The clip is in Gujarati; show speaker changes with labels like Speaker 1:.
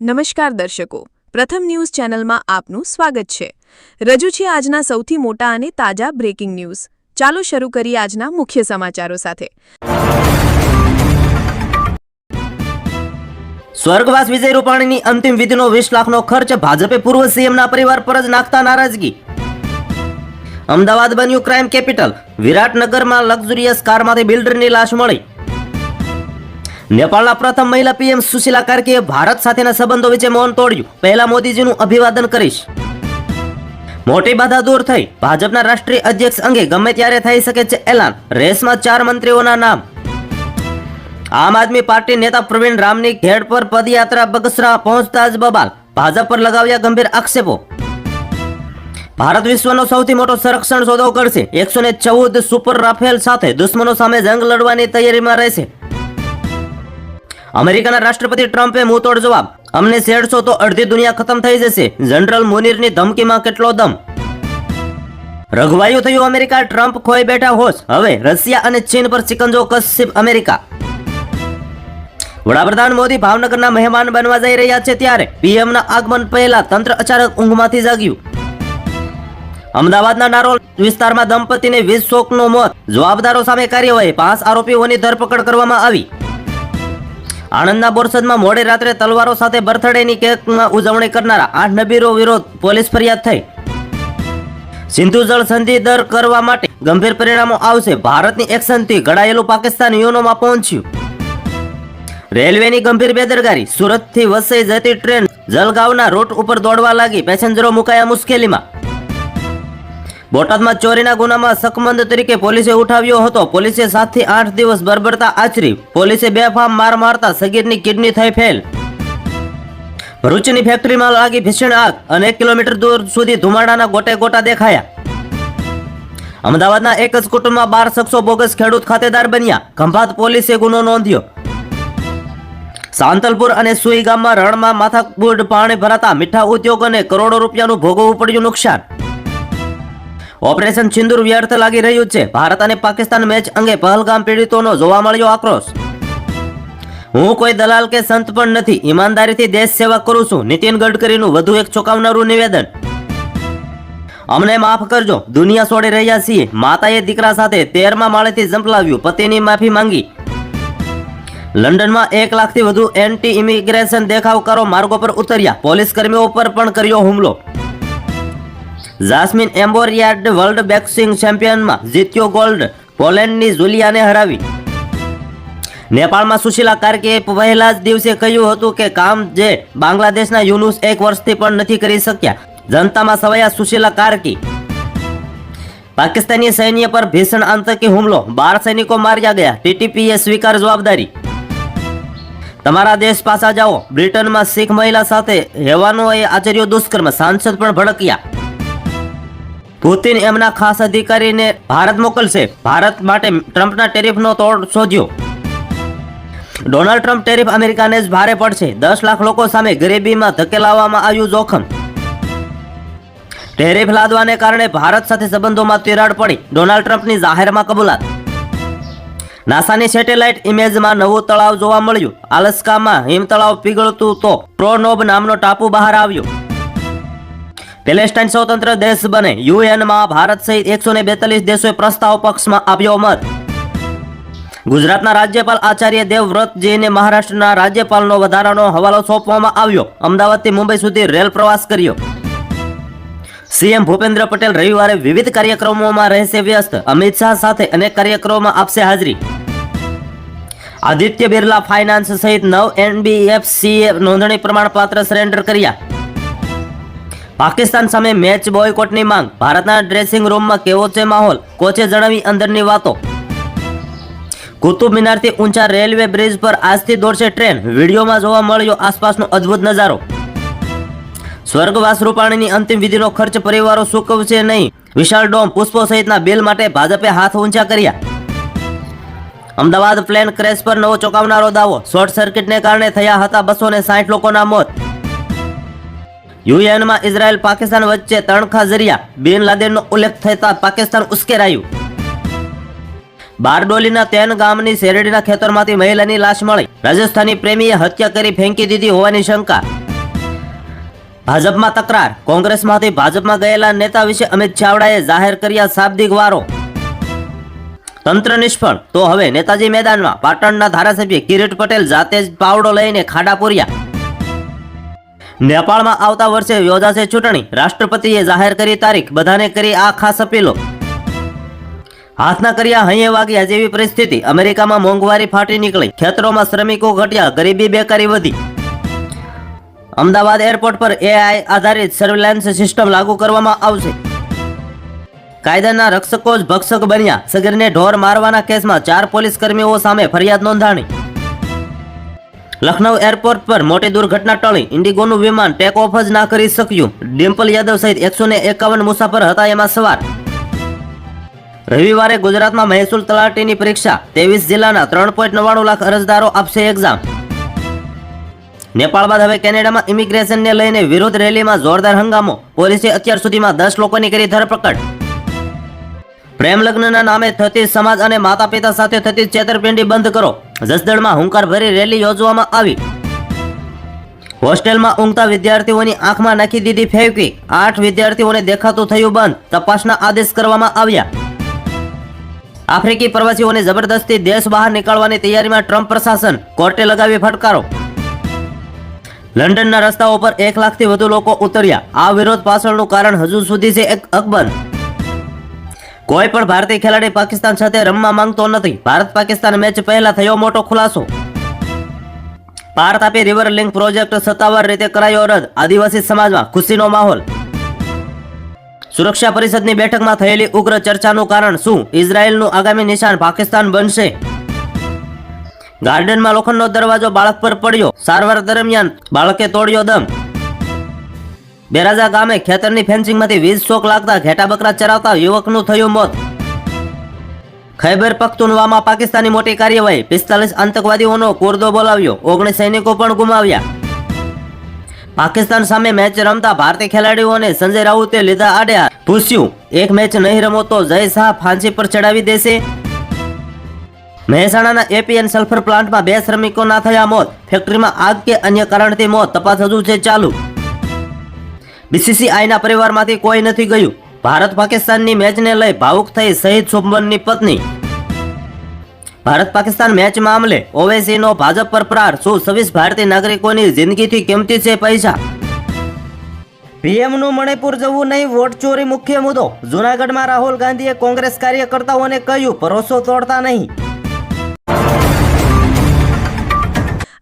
Speaker 1: નમસ્કાર દર્શકો. પ્રથમ ન્યૂઝ ચેનલમાં આપનું સ્વાગત છે. રજૂ છે આજના સૌથી મોટા અને તાજા બ્રેકિંગ ન્યૂઝ ચાલો શરૂ કરીએ આજના મુખ્ય સમાચારો સાથે.
Speaker 2: સ્વર્ગવાસ વિજય રૂપાણીની અંતિમ વિધિનો વીસ લાખનો ખર્ચ ભાજપે પૂર્વ સીએમના પરિવાર પર જ નાખતા નારાજગી. અમદાવાદ બન્યું ક્રાઇમ કેપિટલ વિરાટનગરમાં લક્ઝુરિયસ કારમાંથી બિલ્ડરની લાશ મળી. નેપાળના પ્રથમ મહિલા પીએમ સુશીલા કાર્કીએ ભારત સાથેના સંબંધો વિશે મૌન તોડ્યું. પહેલા મોદીજીનું અભિવાદન કરીશ. મોટી બાધા દૂર થઈ. ભાજપના રાષ્ટ્રીય અધ્યક્ષ અંગે ગમે ત્યારે થઈ શકે છે એલાન. રેસમાં ચાર મંત્રીઓના નામ. આમ આદમી પાર્ટી નેતા પ્રવીણ રામની ઘેડ પર પદયાત્રા બગસરા પહોંચતા જ બબાલ. ભાજપ પર લગાવ્યા ગંભીર આક્ષેપો. ભારત વિશ્વનો સૌથી મોટો સંરક્ષણ સોદો કરશે. એકસો ચૌદ સુપર રાફેલ સાથે દુશ્મનો સામે જંગ લડવાની તૈયારીમાં રહેશે. અમેરિકાના રાષ્ટ્રપતિ ટ્રમ્પે મુંહતોડ જવાબ. અમને છેડશો તો અડધી દુનિયા ખતમ થઈ જશે. જનરલ મુનીરની ધમકીમાં કેટલો દમ? રઘવાયું થયું અમેરિકા, ટ્રમ્પ ખોઈ બેઠા હોશ. હવે રશિયા અને ચીન પર સિકંજો કસશે અમેરિકા. વડાપ્રધાન મોદી ભાવનગરના મહેમાન બનવા જઈ રહ્યા છે ત્યારે પીએમના આગમન પહેલા તંત્ર અચાનક ઊંઘમાંથી જાગ્યું. અમદાવાદના નારોલ વિસ્તારમાં દંપતીને વીસ શોકનો મોત. જવાબદારો સામે કાર્યવાહી. પાંચ આરોપીઓની ધરપકડ કરવામાં આવી. આણંદના બોરસદમાં મોડી રાત્રે તલવારો સાથે બર્થડેની કેકમાં ઉજવણી કરનારા આઠ નબીરો વિરોધ પોલીસ ફરિયાદ થઈ. સિંધુ જળ સંધિ દર કરવા માટે ગંભીર પરિણામો આવશે. ભારતની એક્શનથી ઘડાયેલું પાકિસ્તાન યુનોમાં પહોંચ્યું. રેલવેની ગંભીર બેદરકારી. સુરતથી વસઈ જતી ટ્રેન જલગાવના રૂટ ઉપર દોડવા લાગી. પેસેન્જરો મુકાયા મુશ્કેલીમાં. બોટાદમાં ચોરીના ગુનામાં સકમંદ તરીકે પોલીસે ઉઠાવ્યો હતો. પોલીસે સાતથી આઠ દિવસ બરબરતા આચરી. પોલીસે બેફામ માર મારતા સગીરની કિડની થઈ ફેલ. ભરૂચની ફેક્ટરીમાં લાગી ભીષણ આગ. અનેક કિલોમીટર દૂર સુધી ધુમાડાના ગોટે ગોટા દેખાયા. અમદાવાદના એક જ કુટુંબમાં બાર શખ્સો બોગસ ખેડૂત ખાતેદાર બન્યા. ખંભાત પોલીસે ગુનો નોંધ્યો. સાંતલપુર અને સુઈ ગામમાં રણમાં માથાકૂટ પાણી ભરાતા મીઠા ઉદ્યોગોને કરોડો રૂપિયાનું ભોગવવું પડ્યું નુકસાન. ઓપરેશન છિંદુર વ્યર્થ લાગી રહ્યું છે. ભારત અને પાકિસ્તાન મેચ અંગે પહલગામ પીડિતોનો જોવા મળ્યો આક્રોશ. હું કોઈ દલાલ કે સંત પણ નથી. ઈમાનદારીથી દેશ સેવા કરું છું. નીતિન ગડકરીનું વધુ એક ચોંકાવનારું નિવેદન. અમને માફ કરજો. દુનિયા છોડી રહ્યા છીએ. માતાએ દીકરા સાથે તેરમા માળેથી ઝંપલાવ્યું. પતિની માફી માંગી. લંડનમાં એક લાખથી વધુ એન્ટી ઇમિગ્રેશન દેખાવકારો માર્ગો પર ઉતર્યા. પોલીસ કર્મીઓ પર પણ કર્યો હુમલો. જાસ્મિન એમ્બોરિયાડ વર્લ્ડ બોક્સિંગ ચેમ્પિયનમાં જીત્યો ગોલ્ડ, પોલેન્ડની જુલિયાને હરાવી. નેપાળમાં સુશીલા કાર્કે પહેલા જ દિવસે કહ્યું હતું કે કામ જે બાંગ્લાદેશના યુનુસ એક વર્ષથી પણ નથી કરી શક્યા. જનતામાં સવાયા સુશીલા કાર્કી. પાકિસ્તાની સૈન્ય પર ભીષણ આતંકી હુમલો. બાર સૈનિકો માર્યા ગયા. ટીટીપીએ સ્વીકાર જવાબદારી. તમારા દેશ પાછા જાઓ. બ્રિટનમાં શીખ મહિલા સાથે હેવાનોએ આચર્યો દુષ્કર્મ. સાંસદ પણ ભડક્યા. પુતિન એમના ખાસ અધિકારીને ભારત મોકલશે. ભારત માટે ટ્રમ્પના ટેરિફનો તોડ શોધ્યો ડોનાલ્ડ ટ્રમ્પ ટેરિફ અમેરિકાને જ ભારે પડશે. દસ લાખ લોકો સામે ગરીબીમાં ધકેલાવવામાં આવ્યું જોખમ. ટેરિફ લાદવાને કારણે ભારત સાથે સંબંધોમાં તિરાડ પડી. ડોનાલ્ડ ટ્રમ્પની જાહેરમાં કબૂલાત. નાસાની સેટેલાઇટ ઇમેજમાં નવું તળાવ જોવા મળ્યું. આલસ્કામાં હિમ તળાવ પીગળતું તો પ્રોનોબ નામનો ટાપુ બહાર આવ્યો. પેલેસ્ટાઇન સ્વતંત્ર દેશ બને. યુએનમાં ભારત સહિત એકસો બેતાલીસ દેશોએ પ્રસ્તાવ પક્ષમાં આપ્યો મત ગુજરાતના રાજ્યપાલ આચાર્ય દેવવ્રતજીને મહારાષ્ટ્રના રાજ્યપાલનો વધારાનો હવાલો સોંપવામાં આવ્યો. અમદાવાદથી મુંબઈ સુધી રેલ પ્રવાસ કર્યો. સીએમ ભૂપેન્દ્ર પટેલ રવિવારે વિવિધ કાર્યક્રમોમાં રહેશે વ્યસ્ત. અમિત શાહ સાથે અનેક કાર્યક્રમોમાં આપશે હાજરી. આદિત્ય બિરલા ફાઇનાન્સ સહિત નવ એનબીએફસીએ નોંધણી પ્રમાણપત્ર સરેન્ડર કર્યા. પાકિસ્તાન સામે મેચ બોયકોટની માંગ. ભારતના ડ્રેસિંગ રૂમમાં કેવો છે માહોલ? કોચે જણાવી અંદરની વાતો. કુતુબ મિનારથી ઊંચા રેલવે બ્રિજ પર આજથી દોડશે ટ્રેન. વિડીયોમાં જોવા મળ્યો આસપાસનો અદ્ભુત નજારો. સ્વર્ગવાસ રૂપાણીની અંતિમ વિધિનો ખર્ચ પરિવારો ચૂકવશે નહીં. વિશાળ ડોમ પુષ્પો સહિતના બિલ માટે ભાજપે હાથ ઊંચા કર્યા. અમદાવાદ પ્લેન ક્રેશ પર નવો ચોંકાવનારો દાવો. શોર્ટ સર્કિટને કારણે થયા હતા બસો ને સાઠ લોકોના મોત. યુએનમાં ઇઝરાયલ પાકિસ્તાન વચ્ચે તણખા જરિયા બિન લાદેનનો ઉલ્લેખ થતા પાકિસ્તાન ઉશ્કેરાયું. બારડોલીના તેન ગામની શેરડીના ખેતરમાંથી મહિલાની લાશ મળી. રાજસ્થાની પ્રેમીએ હત્યા કરી ફેંકી દીધી હોવાની શંકા. ભાજપમાં તકરાર. કોંગ્રેસમાંથી ભાજપમાં ગયેલા નેતા વિશે અમિત ચાવડાએ જાહેર કર્યા શાબ્દિક વારો. તંત્ર નિષ્ફળ. તો હવે નેતાજી મેદાનમાં પાટણના ધારાસભ્ય કિરીટ પટેલ જાતે જ પાવડો લઈને ખાડા પૂર્યા. નેપાળમાં આવતા વર્ષે યોજાશે ચૂંટણી. રાષ્ટ્રપતિએ જાહેર કરી તારીખ. બધાને કરી આ ખાસ અપીલો. હાથના કર્યા હૈયે વાગ્યા જેવી પરિસ્થિતિ. અમેરિકામાં મોંઘવારી ફાટી નીકળી. ખેતરોમાં શ્રમિકો ઘટ્યા. ગરીબી બેકારી વધી. અમદાવાદ એરપોર્ટ પર એઆઈ આધારિત સર્વેલન્સ સિસ્ટમ લાગુ કરવામાં આવશે. કાયદાના રક્ષકો જ ભક્ષક બન્યા. સગીરને ઢોર મારવાના કેસમાં ચાર પોલીસ કર્મીઓ સામે ફરિયાદ નોંધાણી. લખનૌ એરપોર્ટ પર મોટી દુર્ઘટના ટળી. ઇન્ડિગોનું વિમાન ટેક ઓફ જ ના કરી શક્યું. ડિમ્પલ યાદવ સહિત એકસો એકાવન મુસાફર હતા એમાં સવાર. રવિવારે ગુજરાતમાં મહેસૂલ તલાટીની પરીક્ષા. ત્રેવીસ જિલ્લાના ત્રણ પોઈન્ટ નવ્વાણું લાખ અરજદારો આપશે એક્ઝામ નેપાળ બાદ હવે કેનેડામાં ઇમિગ્રેશનને લઈને વિરોધ રેલીમાં જોરદાર હંગામો. પોલીસે અત્યાર સુધીમાં દસ લોકોની કરી ધરપકડ. પ્રેમ લગ્નના નામે થતી સમાજ અને માતા પિતા સાથે થતી છેતરપિંડી બંધ કરો. જસદણમાં હુંકાર ભરી રેલી યોજવામાં આવી. હોસ્ટેલમાં ઊંઘતા વિદ્યાર્થીઓની આંખમાં નાખી દીધી ફેંકી. આઠ વિદ્યાર્થીઓને દેખાતું થયું બંધ. તપાસના આદેશ કરવામાં આવ્યા. આફ્રિકી પ્રવાસીઓને જબરદસ્તી દેશ બહાર નીકળવાની તૈયારીમાં ટ્રમ્પ પ્રશાસન. કોર્ટે લગાવી ફટકારો. લંડનના રસ્તાઓ પર એક લાખથી વધુ લોકો ઉતર્યા. આ વિરોધ પાછળનું કારણ હજુ સુધી છે એક અકબંધ કોઈ પણ ભારતીય ખેલાડી પાકિસ્તાન સાથે રમવા માંગતો નથી. ભારત પાકિસ્તાન મેચ પહેલા થયો મોટો ખુલાસો. પાર તાપી રિવર લિંક પ્રોજેક્ટ સત્તાવાર રીતે કરાયો રદ. આદિવાસી સમાજમાં ખુશીનો માહોલ. સુરક્ષા પરિષદની બેઠકમાં થયેલી ઉગ્ર ચર્ચાનું કારણ શું? ઇઝરાયેલનું આગામી નિશાન પાકિસ્તાન બનશે? ગાર્ડનમાં લોખંડનો દરવાજો બાળક પર પડ્યો. સારવાર દરમિયાન બાળકે તોડ્યો દમ. બેરાજા ગામે ખેતરની ફેન્સિંગમાંથી વીજ શોક લાગતા ઘેટા બકરા ચરાવતા યુવકનું થયું મોત. ખૈબર પખ્તુનવામાં પાકિસ્તાની મોટી કાર્યવાહી. પિસ્તાલીસ આતંકવાદીઓનો કોરદો બોલાવ્યો. ઓગણીસ સૈનિકો પણ ગુમાવ્યા. પાકિસ્તાન સામે મેચ રમતા ભારતીય ખેલાડીઓને સંજય રાઉતે લીધા આડ્યા. પૂછ્યું, એક મેચ નહીં રમો તો જય શાહ ફાંસી પર ચડાવી દેશે? મહેસાણાના એપીએન સલ્ફર પ્લાન્ટમાં બે શ્રમિકોના થયા મોત. ફેક્ટરીમાં આગ કે અન્ય કારણથી મોત? તપાસ હજુ છે ચાલુ. બીસીસીઆઈના પરિવારમાંથી કોઈ નથી ગયું. ભારત પાકિસ્તાનની મેચને લઈ ભાવુક થઈ શહીદ શુભમનની પત્ની. ભારત પાકિસ્તાન મેચ મામલે ઓવેસીનો ભાજપ પર પ્રહાર શું છવ્વીસ ભારતીય નાગરિકોની જિંદગીથી કિંમતી છે પૈસા. પીએમનું મણિપુર જવું નહીં, વોટ ચોરી મુખ્ય મુદ્દો. જુનાગઢમાં રાહુલ ગાંધીએ કોંગ્રેસ કાર્યકર્તાઓને કહ્યું, ભરોસો તોડતા નહીં.